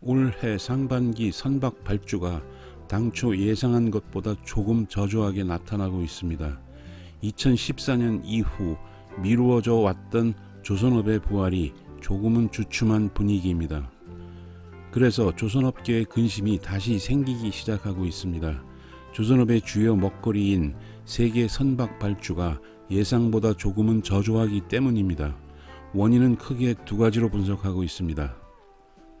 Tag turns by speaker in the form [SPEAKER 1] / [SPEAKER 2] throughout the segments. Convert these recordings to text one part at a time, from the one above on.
[SPEAKER 1] 올해 상반기 선박 발주가 당초 예상한 것보다 조금 저조하게 나타나고 있습니다. 2014년 이후 미루어져 왔던 조선업의 부활이 조금은 주춤한 분위기입니다. 그래서 조선업계의 근심이 다시 생기기 시작하고 있습니다. 조선업의 주요 먹거리인 세계 선박 발주가 예상보다 조금은 저조하기 때문입니다. 원인은 크게 두 가지로 분석하고 있습니다.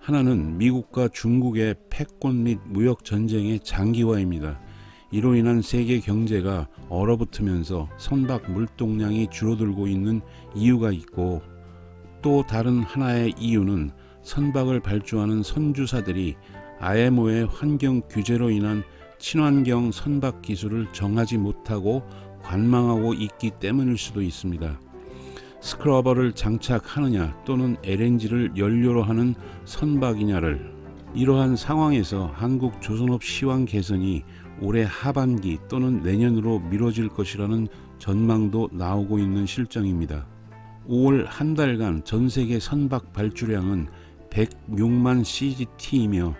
[SPEAKER 1] 하나는 미국과 중국의 패권 및 무역 전쟁의 장기화입니다. 이로 인한 세계 경제가 얼어붙으면서 선박 물동량이 줄어들고 있는 이유가 있고 또 다른 하나의 이유는 선박을 발주하는 선주사들이 IMO의 환경 규제로 인한 친환경 선박 기술을 정하지 못하고 관망하고 있기 때문일 수도 있습니다. 스크러버를 장착하느냐 또는 LNG를 연료로 하는 선박이냐를 이러한 상황에서 한국 조선업 시황 개선이 올해 하반기 또는 내년으로 미뤄질 것이라는 전망도 나오고 있는 실정입니다. 5월 한 달간 전 세계 선박 발주량은 106만 CGT이며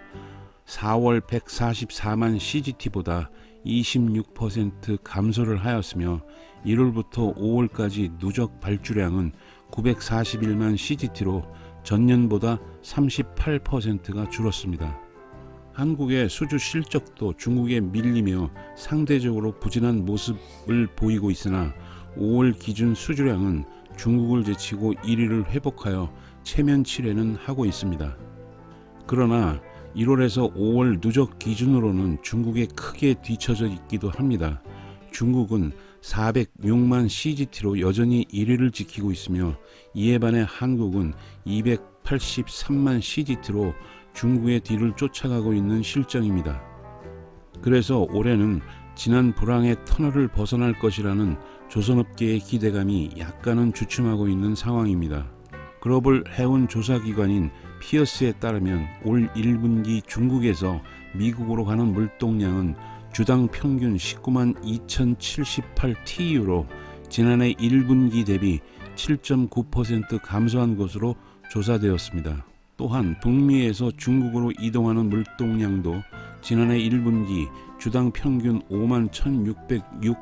[SPEAKER 1] 4월 144만 CGT보다 26% 감소를 하였으며 1월부터 5월까지 누적 발주량은 941만 CGT로 전년보다 38%가 줄었습니다. 한국의 수주 실적도 중국에 밀리며 상대적으로 부진한 모습을 보이고 있으나 5월 기준 수주량은 중국을 제치고 1위를 회복하여 체면 치레는 하고 있습니다. 그러나 1월에서 5월 누적 기준으로는 중국에 크게 뒤처져 있기도 합니다. 중국은 406만 CGT로 여전히 1위를 지키고 있으며 이에 반해 한국은 283만 CGT로 중국의 뒤를 쫓아가고 있는 실정입니다. 그래서 올해는 지난 불황의 터널을 벗어날 것이라는 조선업계의 기대감이 약간은 주춤하고 있는 상황입니다. 글로벌 해운 조사기관인 피어스에 따르면 올 1분기 중국에서 미국으로 가는 물동량은 주당 평균 19만 2,078 TU로 지난해 1분기 대비 7.9% 감소한 것으로 조사되었습니다. 또한 북미에서 중국으로 이동하는 물동량도 지난해 1분기 주당 평균 5만 1,606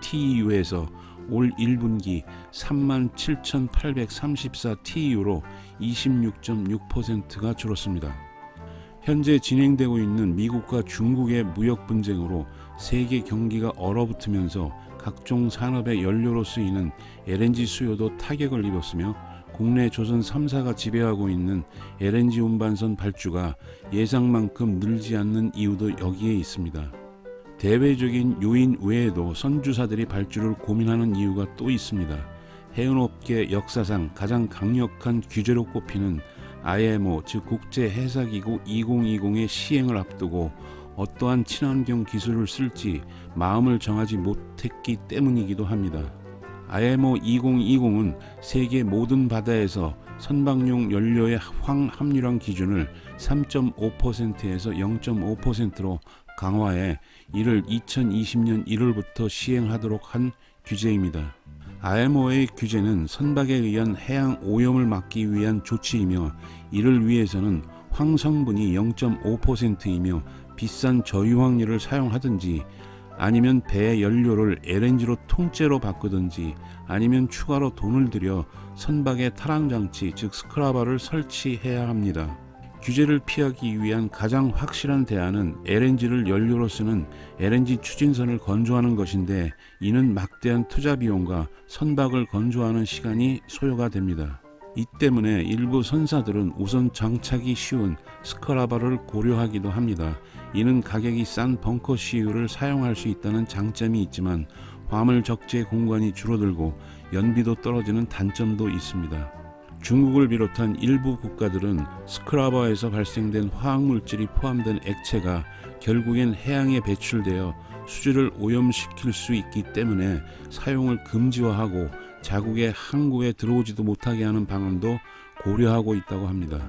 [SPEAKER 1] TU에서 올 1분기 37,834 TU로 26.6%가 줄었습니다. 현재 진행되고 있는 미국과 중국의 무역 분쟁으로 세계 경기가 얼어붙으면서 각종 산업의 연료로 쓰이는 LNG 수요도 타격을 입었으며 국내 조선 3사가 지배하고 있는 LNG 운반선 발주가 예상만큼 늘지 않는 이유도 여기에 있습니다. 대외적인 요인 외에도 선주사들이 발주를 고민하는 이유가 또 있습니다. 해운업계 역사상 가장 강력한 규제로 꼽히는 IMO 즉 국제 해사기구 2020의 시행을 앞두고 어떠한 친환경 기술을 쓸지 마음을 정하지 못했기 때문이기도 합니다. IMO 2020은 세계 모든 바다에서 선박용 연료의 황 함유량 기준을 3.5%에서 0.5%로 강화해 이를 2020년 1월부터 시행하도록 한 규제입니다. IMO의 규제는 선박에 의한 해양 오염을 막기 위한 조치이며 이를 위해서는 황성분이 0.5%이며 비싼 저유황료를 사용하든지 아니면 배 연료를 LNG로 통째로 바꾸든지 아니면 추가로 돈을 들여 선박에 탈항 장치 즉 스크라버를 설치해야 합니다. 규제를 피하기 위한 가장 확실한 대안은 LNG를 연료로 쓰는 LNG 추진선을 건조하는 것인데 이는 막대한 투자 비용과 선박을 건조하는 시간이 소요가 됩니다. 이 때문에 일부 선사들은 우선 장착이 쉬운 스크라버를 고려하기도 합니다. 이는 가격이 싼 벙커 CU를 사용할 수 있다는 장점이 있지만 화물 적재 공간이 줄어들고 연비도 떨어지는 단점도 있습니다. 중국을 비롯한 일부 국가들은 스크라버에서 발생된 화학물질이 포함된 액체가 결국엔 해양에 배출되어 수질을 오염시킬 수 있기 때문에 사용을 금지화하고 자국의 항구에 들어오지도 못하게 하는 방안도 고려하고 있다고 합니다.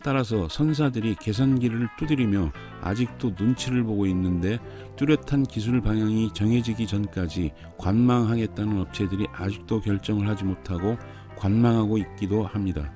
[SPEAKER 1] 따라서 선사들이 계산기를 두드리며 아직도 눈치를 보고 있는데 뚜렷한 기술 방향이 정해지기 전까지 관망하겠다는 업체들이 아직도 결정을 하지 못하고 관망하고 있기도 합니다.